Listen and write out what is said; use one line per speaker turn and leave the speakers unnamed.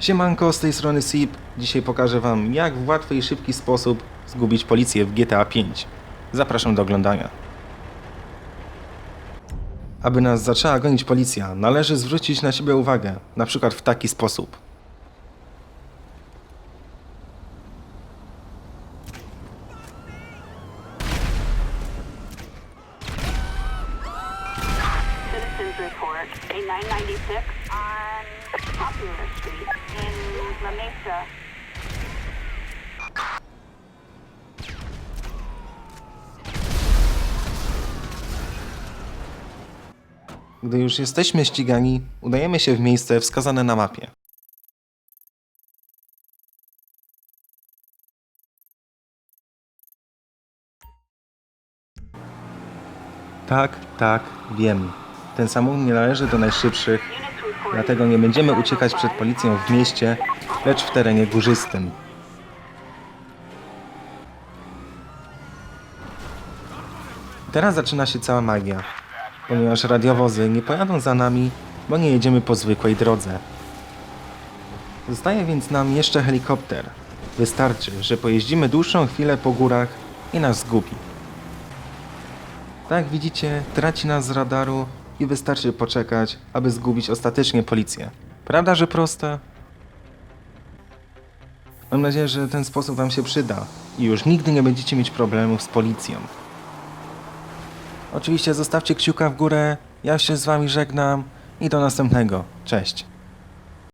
Siemanko, z tej strony SIP. Dzisiaj pokażę Wam, jak w łatwy i szybki sposób zgubić policję w GTA 5. Zapraszam do oglądania. Aby nas zaczęła gonić policja, należy zwrócić na siebie uwagę, na przykład w taki sposób.
Report a 996 on Popular Street Mesa.
Gdy już jesteśmy ścigani, udajemy się w miejsce wskazane na mapie. Tak, tak, wiem. Ten samochód nie należy do najszybszych, dlatego nie będziemy uciekać przed policją w mieście, lecz w terenie górzystym. Teraz zaczyna się cała magia, ponieważ radiowozy nie pojadą za nami, bo nie jedziemy po zwykłej drodze. Zostaje więc nam jeszcze helikopter. Wystarczy, że pojeździmy dłuższą chwilę po górach i nas zgubi. Tak jak widzicie, traci nas z radaru i wystarczy poczekać, aby zgubić ostatecznie policję. Prawda, że proste? Mam nadzieję, że ten sposób Wam się przyda i już nigdy nie będziecie mieć problemów z policją. Oczywiście zostawcie kciuka w górę, ja się z Wami żegnam i do następnego. Cześć.